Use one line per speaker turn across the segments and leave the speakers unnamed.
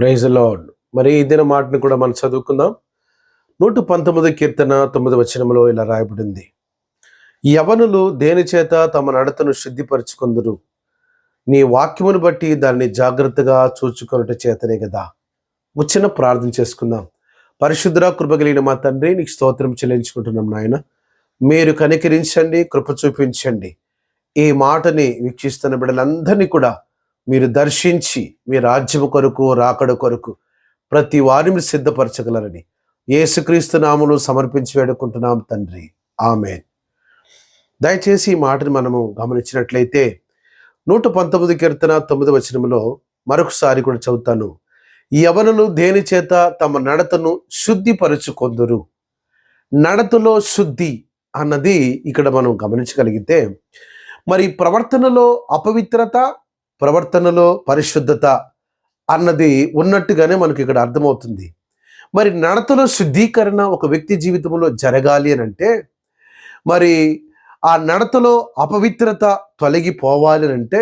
Praise lord మరి ఇదిన మాటను కూడా మనం చదువుకుందాం. నూట పంతొమ్మిది కీర్తన తొమ్మిది వచనంలో ఇలా రాయబడింది. యవనులు దేని చేత తమ నడతను శుద్ధిపరుచుకుందరు? నీ వాక్యమును బట్టి దాన్ని జాగ్రత్తగా చూచుకొనుట చేతనే కదా వచ్చిన ప్రార్థన చేసుకుందాం. పరిశుద్ధ కృపగలిగిన మా తండ్రి నీకు స్తోత్రం చెల్లించుకుంటున్నాం నాయన. మీరు కనికరించండి కృప చూపించండి. ఈ మాటని వీక్షిస్తున్న బిడ్డలందరినీ కూడా మీరు దర్శించి మీ రాజ్యము కొరకు రాకడ కొరకు ప్రతి వారిని సిద్ధపరచగలరని యేసుక్రీస్తు నామును సమర్పించి వేడుకుంటున్నాం తండ్రి. ఆమె దయచేసి ఈ మాటని మనము గమనించినట్లయితే నూట పంతొమ్మిది కీర్తన తొమ్మిది వచనంలో మరొకసారి కూడా చదువుతాను. యవనులు దేని చేత తమ నడతను శుద్ధిపరచుకొందురు? నడతలో శుద్ధి అన్నది ఇక్కడ మనం గమనించగలిగితే మరి ప్రవర్తనలో అపవిత్రత ప్రవర్తనలో పరిశుద్ధత అన్నది ఉన్నట్టుగానే మనకి ఇక్కడ అర్థమవుతుంది. మరి నడతలో శుద్ధీకరణ ఒక వ్యక్తి జీవితంలో జరగాలి అని అంటే మరి ఆ నడతలో అపవిత్రత తొలగిపోవాలి అని అంటే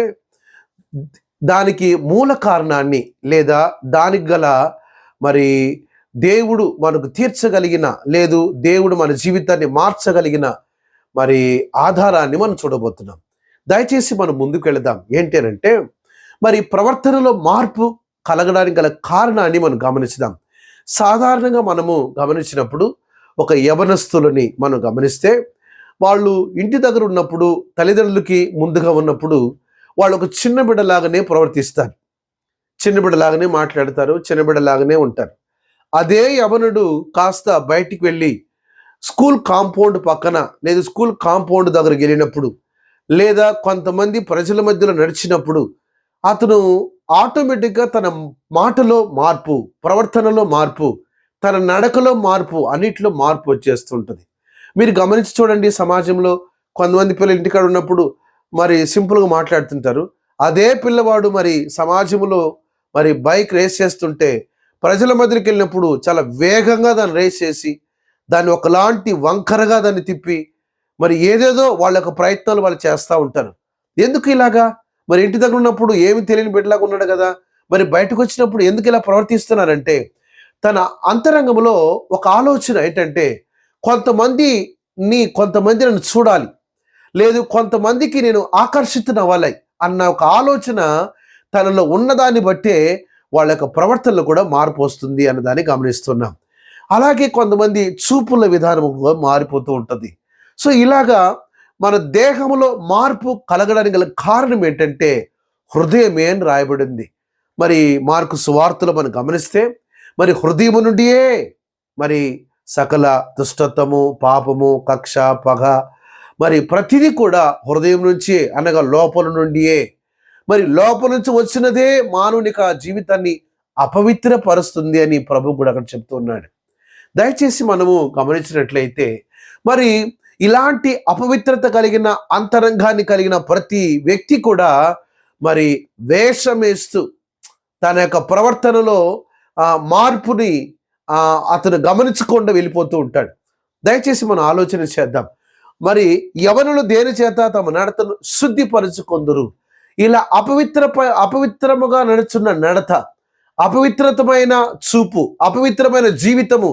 దానికి మూల కారణాన్ని లేదా దానికి గల మరి దేవుడు మనకు తీర్చగలిగిన లేదు దేవుడు మన జీవితాన్ని మార్చగలిగిన మరి ఆధారాన్ని మనం చూడబోతున్నాం. దయచేసి మనం ముందుకు వెళదాం. ఏంటి మరి ప్రవర్తనలో మార్పు కలగడానికి గల కారణాన్ని మనం గమనించుదాం. సాధారణంగా మనము గమనించినప్పుడు ఒక యవనస్తులని మనం గమనిస్తే వాళ్ళు ఇంటి దగ్గర ఉన్నప్పుడు తల్లిదండ్రులకి ముందుగా ఉన్నప్పుడు వాళ్ళు ఒక చిన్న బిడ్డలాగానే ప్రవర్తిస్తారు. చిన్న బిడ్డలాగానే మాట్లాడతారు చిన్న బిడ్డలాగానే ఉంటారు. అదే యవనుడు కాస్త బయటికి వెళ్ళి స్కూల్ కాంపౌండ్ పక్కన లేదా స్కూల్ కాంపౌండ్ దగ్గరికి వెళ్ళినప్పుడు లేదా కొంతమంది ప్రజల మధ్యలో నడిచినప్పుడు అతను ఆటోమేటిక్గా తన మాటలో మార్పు ప్రవర్తనలో మార్పు తన నడకలో మార్పు అన్నిట్లో మార్పు వచ్చేస్తుంటుంది. మీరు గమనించి చూడండి సమాజంలో కొంతమంది పిల్లలు ఇంటికాడ ఉన్నప్పుడు మరి సింపుల్గా మాట్లాడుతుంటారు. అదే పిల్లవాడు మరి సమాజంలో మరి బైక్ రేస్ చేస్తుంటే ప్రజల మధ్యకి వెళ్ళినప్పుడు చాలా వేగంగా దాన్ని రేస్ చేసి దాన్ని ఒకలాంటి వంకరగా దాన్ని తిప్పి మరి ఏదేదో వాళ్ళ యొక్క ప్రయత్నాలు వాళ్ళు చేస్తూ ఉంటారు. ఎందుకు ఇలాగా? మరి ఇంటి దగ్గర ఉన్నప్పుడు ఏమి తెలియని బిడ్డలాగా ఉన్నాడు కదా? మరి బయటకు వచ్చినప్పుడు ఎందుకు ఇలా ప్రవర్తిస్తున్నారంటే తన అంతరంగంలో ఒక ఆలోచన ఏంటంటే కొంతమంది నీ కొంతమంది నన్ను చూడాలి. లేదు కొంతమందికి నేను ఆకర్షితున వాళ్ళై అన్న ఒక ఆలోచన తనలో ఉన్నదాన్ని బట్టే వాళ్ళ యొక్క ప్రవర్తనలో కూడా మార్పు వస్తుంది అన్నదాన్ని గమనిస్తున్నాం. అలాగే కొంతమంది చూపుల విధానం కూడా మారిపోతూ ఉంటుంది. సో ఇలాగా మన దేహంలో మార్పు కలగడానికి గల కారణం ఏంటంటే హృదయమే అని రాయబడింది. మరి మార్కు సువార్తలు మనం గమనిస్తే మరి హృదయము నుండియే మరి సకల దుష్టత్వము పాపము కక్ష పగ మరి ప్రతిదీ కూడా హృదయం నుంచి అనగా లోపల నుండియే. మరి లోపల నుంచి వచ్చినదే మానవునిక జీవితాన్ని అపవిత్రపరుస్తుంది అని ప్రభు కూడా అక్కడ చెప్తున్నాడు దయచేసి మనము గమనించినట్లయితే మరి ఇలాంటి అపవిత్రత కలిగిన అంతరంగాన్ని కలిగిన ప్రతి వ్యక్తి కూడా మరి వేషమేస్తూ తన యొక్క ప్రవర్తనలో మార్పుని అతను గమనించకుండా వెళ్ళిపోతూ ఉంటాడు. దయచేసి మనం ఆలోచన చేద్దాం. మరి యవనులు దేని చేత తమ నడతను శుద్ధిపరచుకొందరు? ఇలా అపవిత్ర అపవిత్రముగా నడుచున్న నడత అపవిత్రతమైన చూపు అపవిత్రమైన జీవితము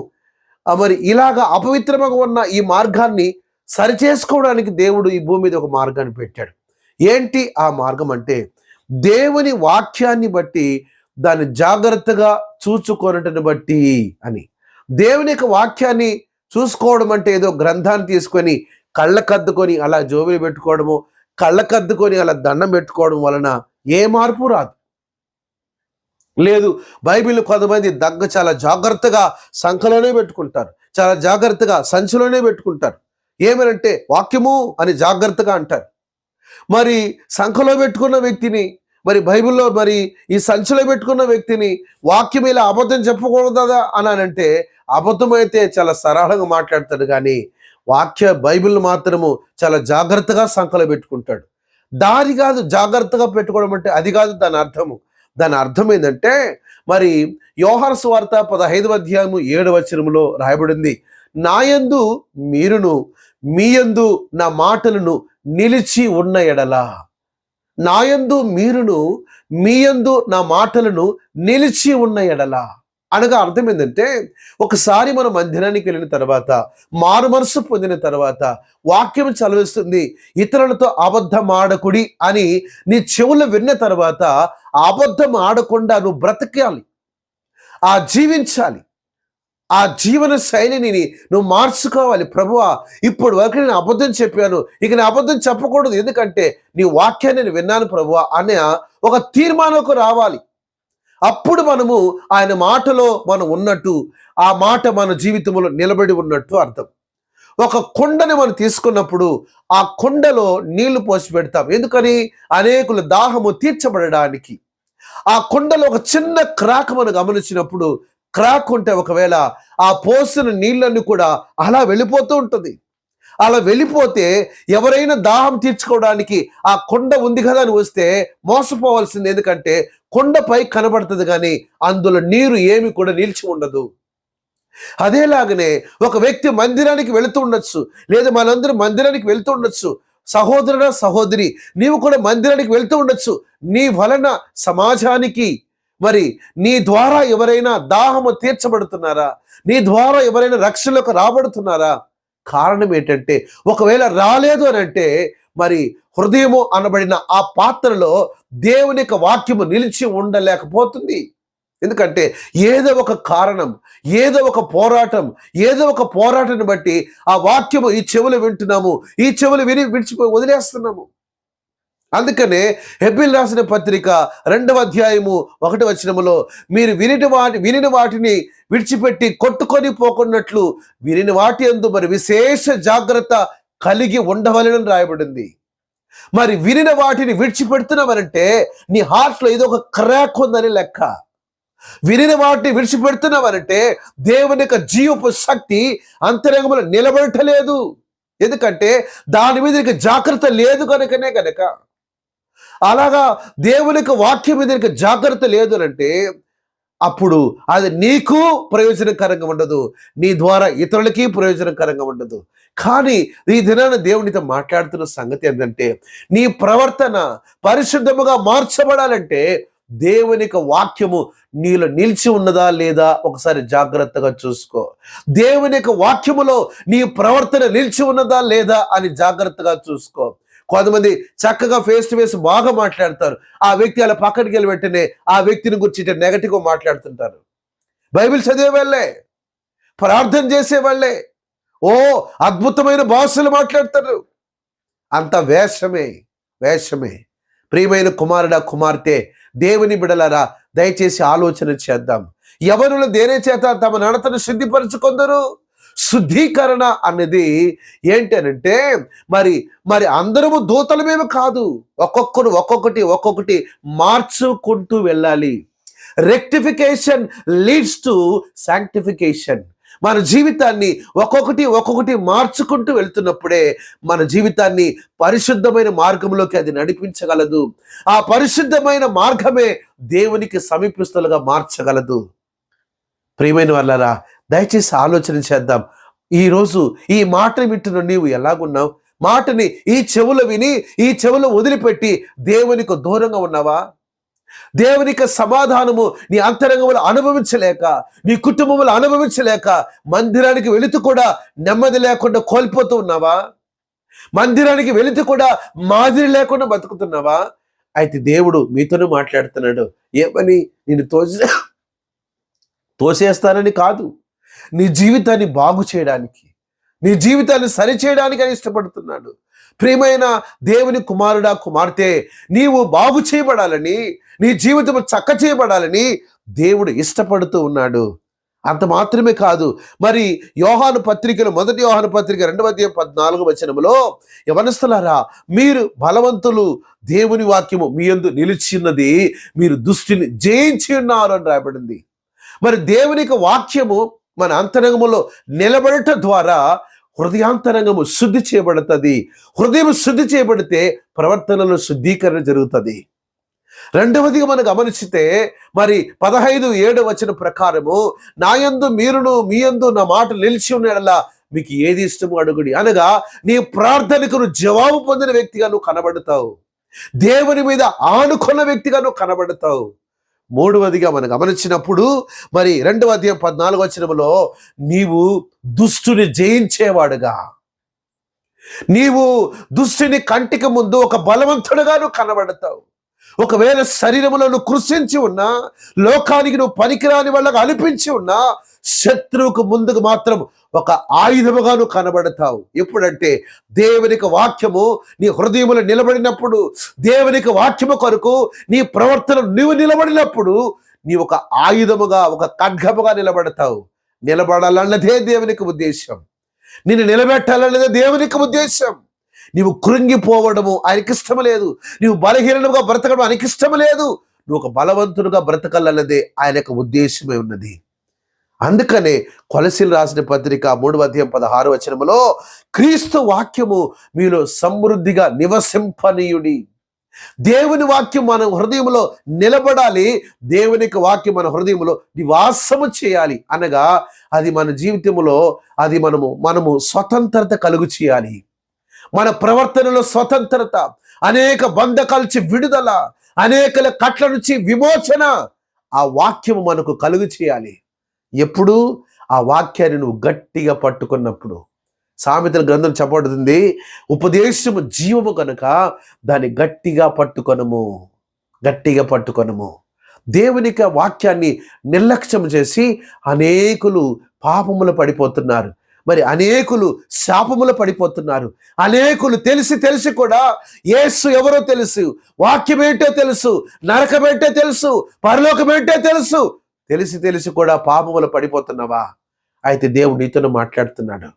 మరి ఇలాగా అపవిత్రముగా ఉన్న ఈ మార్గాన్ని సరిచేసుకోవడానికి దేవుడు ఈ భూమి మీద ఒక మార్గాన్ని పెట్టాడు. ఏంటి ఆ మార్గం అంటే దేవుని వాక్యాన్ని బట్టి దాన్ని జాగ్రత్తగా చూచుకొనటని బట్టి అని. దేవుని యొక్క వాక్యాన్ని చూసుకోవడం అంటే ఏదో గ్రంథాన్ని తీసుకొని కళ్ళకద్దుకొని అలా జోబులు పెట్టుకోవడము కళ్ళకద్దుకొని అలా దండం పెట్టుకోవడం వలన ఏ మార్పు రాదు. లేదు బైబిల్ కొంతమంది దగ్గ చాలా జాగ్రత్తగా సంఖలోనే పెట్టుకుంటారు చాలా జాగ్రత్తగా సంచిలోనే పెట్టుకుంటారు. ఏమనంటే వాక్యము అని జాగ్రత్తగా అంటారు మరి సంఖలో పెట్టుకున్న వ్యక్తిని మరి బైబిల్లో మరి ఈ సంచిలో పెట్టుకున్న వ్యక్తిని వాక్యం ఇలా అబద్ధం చెప్పకూడదా అని అంటే అబద్ధమైతే చాలా సరళంగా మాట్లాడతాడు కానీ వాక్య బైబిల్ మాత్రము చాలా జాగ్రత్తగా సంఖలో పెట్టుకుంటాడు. దారి కాదు జాగ్రత్తగా పెట్టుకోవడం అంటే అది కాదు దాని అర్థము. దాని అర్థం ఏంటంటే మరి యోహర్స్ వార్త పదహైదు అధ్యాయము ఏడు వచనములో రాయబడింది. నాయందు మీరును మీయందు నా మాటలను నిలిచి ఉన్న ఎడలా. నాయందు మీరును మీయందు నా మాటలను నిలిచి ఉన్న ఎడల. అనగా అర్థం ఏంటంటే ఒకసారి మనం మందిరానికి వెళ్ళిన తర్వాత మారు మనసు పొందిన తర్వాత వాక్యం చదివిస్తుంది ఇతరులతో అబద్ధం ఆడకుడి అని నీ చెవులు విన్న తర్వాత అబద్ధం ఆడకుండా నువ్వు బ్రతకాలి. ఆ జీవించాలి. ఆ జీవన శైలిని నువ్వు మార్చుకోవాలి ప్రభువా. ఇప్పుడు వరకు నేను అబద్ధం చెప్పాను. ఇక నేను అబద్ధం చెప్పకూడదు. ఎందుకంటే నీ వాక్యాన్ని నేను విన్నాను ప్రభువా అనే ఒక తీర్మానంకు రావాలి. అప్పుడు మనము ఆయన మాటలో మనం ఉన్నట్టు ఆ మాట మన జీవితంలో నిలబడి ఉన్నట్టు అర్థం. ఒక కొండని మనం తీసుకున్నప్పుడు ఆ కొండలో నీళ్ళు పోసి పెడతాం. ఎందుకని? అనేకుల దాహము తీర్చబడడానికి. ఆ కొండలో ఒక చిన్న క్రాక్ మనం గమనించినప్పుడు క్రాక్ ఉంటే ఒకవేళ ఆ పోసిన నీళ్ళన్నీ కూడా అలా వెళ్ళిపోతూ ఉంటుంది. అలా వెళ్ళిపోతే ఎవరైనా దాహం తీర్చుకోవడానికి ఆ కొండ ఉంది కదా అని వస్తే మోసపోవాల్సింది ఎందుకంటే కొండపై కనబడుతుంది కానీ అందులో నీరు ఏమి కూడా నిలిచి ఉండదు. అదేలాగనే ఒక వ్యక్తి మందిరానికి వెళుతూ ఉండొచ్చు లేదా మనందరూ మందిరానికి వెళ్తూ ఉండొచ్చు. సహోదరుడ సహోదరి నీవు కూడా మందిరానికి వెళ్తూ ఉండొచ్చు. నీ వలన సమాజానికి మరి నీ ద్వారా ఎవరైనా దాహము తీర్చబడుతున్నారా? నీ ద్వారా ఎవరైనా రక్షణలోకి రాబడుతున్నారా? కారణం ఏంటంటే ఒకవేళ రాలేదు అని అంటే మరి హృదయము అనబడిన ఆ పాత్రలో దేవుని యొక్క వాక్యము నిలిచి ఉండలేకపోతుంది. ఎందుకంటే ఏదో ఒక కారణం ఏదో ఒక పోరాటం ఏదో ఒక పోరాటాన్ని బట్టి ఆ వాక్యము ఈ చెవులు వింటున్నాము ఈ చెవులు విని విడిచిపోయి వదిలేస్తున్నాము. అందుకనే హెబిల్ రాసిన పత్రిక రెండవ అధ్యాయము ఒకటి వచనములో మీరు వినిటి వాటి వినిన వాటిని విడిచిపెట్టి కొట్టుకొని పోకున్నట్లు వినిన వాటి అందు మరి విశేష జాగ్రత్త కలిగి ఉండవలనని రాయబడింది. మరి వినిన వాటిని విడిచిపెడుతున్నామనంటే నీ హార్ట్లో ఏదో ఒక క్రాక్ ఉందని లెక్క. వినిన వాటిని విడిచిపెడుతున్నామనంటే దేవుని యొక్క జీవపు శక్తి అంతరంగంలో నిలబడటలేదు. ఎందుకంటే దాని మీద జాగ్రత్త లేదు కనుకనే కనుక. అలాగా దేవుని వాక్యం మీద జాగ్రత్త లేదు అంటే అప్పుడు అది నీకు ప్రయోజనకరంగా ఉండదు. నీ ద్వారా ఇతరులకి ప్రయోజనకరంగా ఉండదు. కానీ ఈ దినాన దేవునితో మాట్లాడుతున్న సంగతి ఏంటంటే నీ ప్రవర్తన పరిశుద్ధముగా మార్చబడాలంటే దేవుని వాక్యము నీలో నిలిచి ఉన్నదా లేదా ఒకసారి జాగ్రత్తగా చూసుకో. దేవుని వాక్యములో నీ ప్రవర్తన నిలిచి ఉన్నదా లేదా అని జాగ్రత్తగా చూసుకో. కొంతమంది చక్కగా ఫేస్ టు ఫేస్ బాగా మాట్లాడతారు. ఆ వ్యక్తి అలా పక్కడికి వెళ్ళి వెంటనే ఆ వ్యక్తిని గురించి నెగటివ్గా మాట్లాడుతుంటారు. బైబిల్ చదివే వాళ్ళే. ప్రార్థన చేసే వాళ్ళే. ఓ అద్భుతమైన భాషలు మాట్లాడతారు. అంత వేషమే వేషమే. ప్రియమైన కుమారుడా కుమార్తె దేవుని బిడలరా దయచేసి ఆలోచన చేద్దాం. ఎవరులు దేని చేత తమ నడతను శుద్ధిపరచుకొందరు శుద్ధీకరణ అనేది ఏంటనంటే మరి మరి అందరము దూతలమేమి కాదు. ఒక్కొక్కరు ఒక్కొక్కటి ఒక్కొక్కటి మార్చుకుంటూ వెళ్ళాలి. రెక్టిఫికేషన్ లీడ్స్ టు శాంక్టిఫికేషన్ మన జీవితాన్ని ఒక్కొక్కటి ఒక్కొక్కటి మార్చుకుంటూ వెళ్తున్నప్పుడే మన జీవితాన్ని పరిశుద్ధమైన మార్గంలోకి అది నడిపించగలదు. ఆ పరిశుద్ధమైన మార్గమే దేవునికి సమీపిస్తులుగా మార్చగలదు. ప్రియమైన వాళ్ళరా దయచేసి ఆలోచన చేద్దాం. ఈరోజు ఈ మాటను వింటున్న నీవు ఎలాగున్నావు? మాటని ఈ చెవులు విని ఈ చెవులు వదిలిపెట్టి దేవునికి దూరంగా ఉన్నావా? దేవునికి సమాధానము నీ అంతరంగంలో అనుభవించలేక నీ కుటుంబంలో అనుభవించలేక మందిరానికి వెళుతూ కూడా నెమ్మది లేకుండా కోల్పోతూ ఉన్నావా? మందిరానికి వెళుతూ కూడా మాదిరి లేకుండా బతుకుతున్నావా? అయితే దేవుడు మీతోనే మాట్లాడుతున్నాడు. ఏమని? నేను తోసి తోసేస్తానని కాదు. నీ జీవితాన్ని బాగు చేయడానికి నీ జీవితాన్ని సరిచేయడానికి అని ఇష్టపడుతున్నాడు. ప్రియమైన దేవుని కుమారుడా కుమార్తె నీవు బాగు చేయబడాలని నీ జీవితం చక్క చేయబడాలని దేవుడు ఇష్టపడుతూ ఉన్నాడు. అంత మాత్రమే కాదు మరి యోహాను పత్రికలు మొదటి యోహాను పత్రిక రెండవ అధ్యాయం పద్నాలుగు వచనములో యవనస్తులారా మీరు బలవంతులు దేవుని వాక్యము మీ యందు నిలిచిన్నది మీరు దుష్టిని జయించి ఉన్నారు అని రాయబడింది. మరి దేవుని యొక్క వాక్యము మన అంతరంగములో నిలబడటం ద్వారా హృదయాంతరంగము శుద్ధి చేయబడుతుంది. హృదయం శుద్ధి చేయబడితే ప్రవర్తనలో శుద్ధీకరణ జరుగుతుంది. రెండవదిగా మనం గమనిస్తే మరి పదహైదు ఏడు వచ్చిన ప్రకారము నాయందు మీరును మీ యందు నా మాట నిలిచి ఉన్నాడలా మీకు ఏది ఇష్టమో? అడుగుడి. అనగా నీ ప్రార్థనకు నువ్వు జవాబు పొందిన వ్యక్తిగా నువ్వు కనబడతావు. దేవుని మీద ఆనుకున్న వ్యక్తిగా నువ్వు కనబడతావు. మూడవదిగా మనం గమనించినప్పుడు మరి రెండవ అధ్యాయం పద్నాలుగు వచనములో నీవు దుష్టుని జయించేవాడుగా. నీవు దుష్టుని కంటికి ముందు ఒక బలవంతుడుగాను కనబడతావు. ఒకవేళ శరీరంలో నువ్వు కృషించి ఉన్నా లోకానికి నువ్వు పనికిరాని వాళ్ళకు అనిపించి ఉన్నా శత్రువుకు ముందుకు మాత్రం ఒక ఆయుధముగా నువ్వు కనబడతావు. ఎప్పుడంటే దేవునికి వాక్యము నీ హృదయములు నిలబడినప్పుడు దేవునికి వాక్యము కొరకు నీ ప్రవర్తన నువ్వు నిలబడినప్పుడు నీ ఒక ఆయుధముగా ఒక ఖడ్గముగా నిలబడతావు. నిలబడాలన్నదే దేవునికి ఉద్దేశం నిన్ను నిలబెట్టాలన్నదే దేవునికి ఉద్దేశం నీవు కృంగిపోవడము ఆయనకి ఇష్టం లేదు. నీవు బలహీనముగా బ్రతకడం ఆయనకి ఇష్టం లేదు. నువ్వు ఒక బలవంతుడుగా బ్రతకాలన్నదే ఆయన యొక్క ఉద్దేశమే ఉన్నది. అందుకనే కొలసిలు రాసిన పత్రిక మూడవ అధ్యాయం పదహారు వచనములో క్రీస్తు వాక్యము మీలో సమృద్ధిగా నివసింపనీయుడి. దేవుని వాక్యం మన హృదయంలో నిలబడాలి. దేవుని యొక్క వాక్యం మన హృదయంలో నివాసము చేయాలి. అనగా అది మన జీవితంలో అది మనము మనము స్వతంత్రత కలుగు చేయాలి. మన ప్రవర్తనలో స్వతంత్రత అనేక బంధకాల్చి విడుదల అనేకల కట్ల నుంచి విమోచన ఆ వాక్యము మనకు కలుగు చేయాలి. ఎప్పుడు? ఆ వాక్యాన్ని నువ్వు గట్టిగా పట్టుకున్నప్పుడు. సామెతల గ్రంథం చెప్పబడుతుంది ఉపదేశము జీవము కనుక దాన్ని గట్టిగా పట్టుకొనము గట్టిగా పట్టుకొనము. దేవునికి వాక్యాన్ని నిర్లక్ష్యం చేసి అనేకులు పాపములు పడిపోతున్నారు. మరి అనేకులు శాపములు పడిపోతున్నారు. అనేకులు తెలిసి తెలిసి కూడా ఏసు ఎవరో తెలుసు వాక్యం ఏంటో తెలుసు నరకమేంటో తెలుసు పరలోకమేంటో తెలుసు. తెలిసి తెలిసి కూడా పాపములు పడిపోతున్నావా? అయితే దేవుడు నీతో మాట్లాడుతున్నాడు.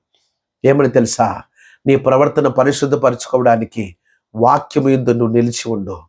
ఏమని తెలుసా? నీ ప్రవర్తన పరిశుద్ధపరచుకోవడానికి వాక్యము ఎందు నువ్వు నిలిచి ఉండు.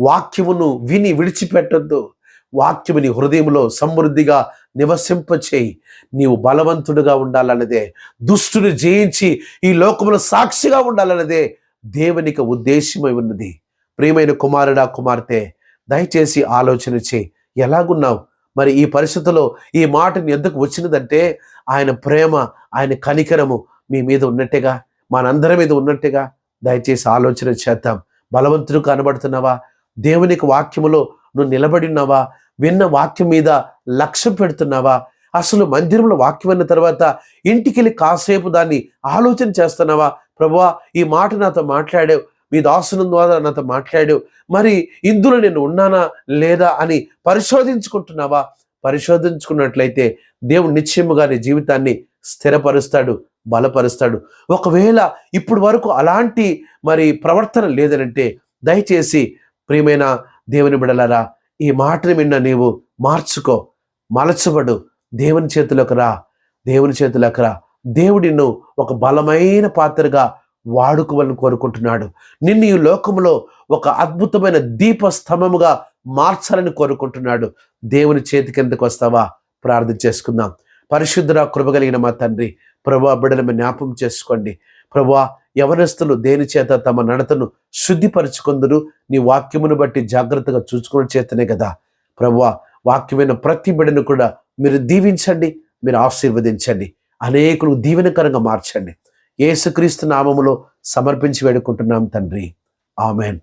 వాక్యమును విని విడిచిపెట్టొద్దు. వాక్యము నీ హృదయంలో సమృద్ధిగా నివసింపచేయి. నీవు బలవంతుడుగా ఉండాలన్నదే దుష్టుని జయించి ఈ లోకములో సాక్షిగా ఉండాలన్నదే దేవునికి ఉద్దేశమై ఉన్నది. ప్రియమైన కుమారుడా కుమార్తె దయచేసి ఆలోచన చేయి. ఎలాగున్నావు? మరి ఈ పరిస్థితిలో ఈ మాటని ఎందుకు వచ్చినదంటే ఆయన ప్రేమ ఆయన కనికరము మీ మీద ఉన్నట్టుగా? మనందరి మీద ఉన్నట్టుగా? దయచేసి ఆలోచన చేద్దాం. బలవంతుడు కనబడుతున్నావా? దేవునికి వాక్యములో నువ్వు నిలబడి ఉన్నావా విన్న వాక్యం మీద లక్ష్యం పెడుతున్నావా? అసలు మందిరంలో వాక్యం అన్న తర్వాత ఇంటికి వెళ్ళి కాసేపు దాన్ని ఆలోచన చేస్తున్నావా? ప్రభువా ఈ మాట నాతో మాట్లాడావు. మీ దాసుని ద్వారా నాతో మాట్లాడావు. మరి ఇందులో నేను ఉన్నానా? లేదా? అని పరిశోధించుకుంటున్నావా? పరిశోధించుకున్నట్లయితే దేవుడు నిశ్చయముగా నీ జీవితాన్ని స్థిరపరుస్తాడు బలపరుస్తాడు. ఒకవేళ ఇప్పుడు వరకు అలాంటి మరి ప్రవర్తన లేదనంటే దయచేసి ప్రియమైన దేవుని బిడలరా ఈ మాటను విన్న నీవు మార్చుకో మలచబడు. దేవుని చేతులకు రా దేవుని చేతులకు రా. దేవుడిను ఒక బలమైన పాత్రగా వాడుకోవాలని కోరుకుంటున్నాడు. నిన్ను ఈ లోకంలో ఒక అద్భుతమైన దీపస్తంభముగా మార్చాలని కోరుకుంటున్నాడు. దేవుని చేతి కిందకు వస్తావా? ప్రార్థన చేసుకుందాం. పరిశుద్ధురా కృపగలిగిన మా తండ్రి ప్రభా బిడ్డలను జ్ఞాపం చేసుకోండి. ప్రభా ఎవరెస్తులు దేని చేత తమ నడతను శుద్ధిపరచుకుందరు? నీ వాక్యమును బట్టి జాగ్రత్తగా చూసుకున్న చేతనే కదా. ప్రభా వాక్యమైన ప్రతి బిడను కూడా మీరు దీవించండి మీరు ఆశీర్వదించండి అనేకులు దీవెనకరంగా మార్చండి. యేసుక్రీస్తు నామములో సమర్పించి వేడుకుంటున్నాం తండ్రి. ఆమెన్.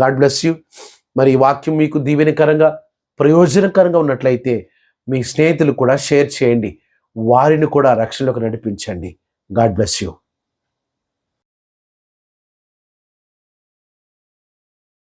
God bless you. మరి ఈ వాక్యం మీకు దీవెనకరంగా ప్రయోజనకరంగా ఉన్నట్లయితే మీ స్నేహితులు కూడా షేర్ చేయండి. వారిని కూడా రక్షణలోకి నడిపించండి. God bless you.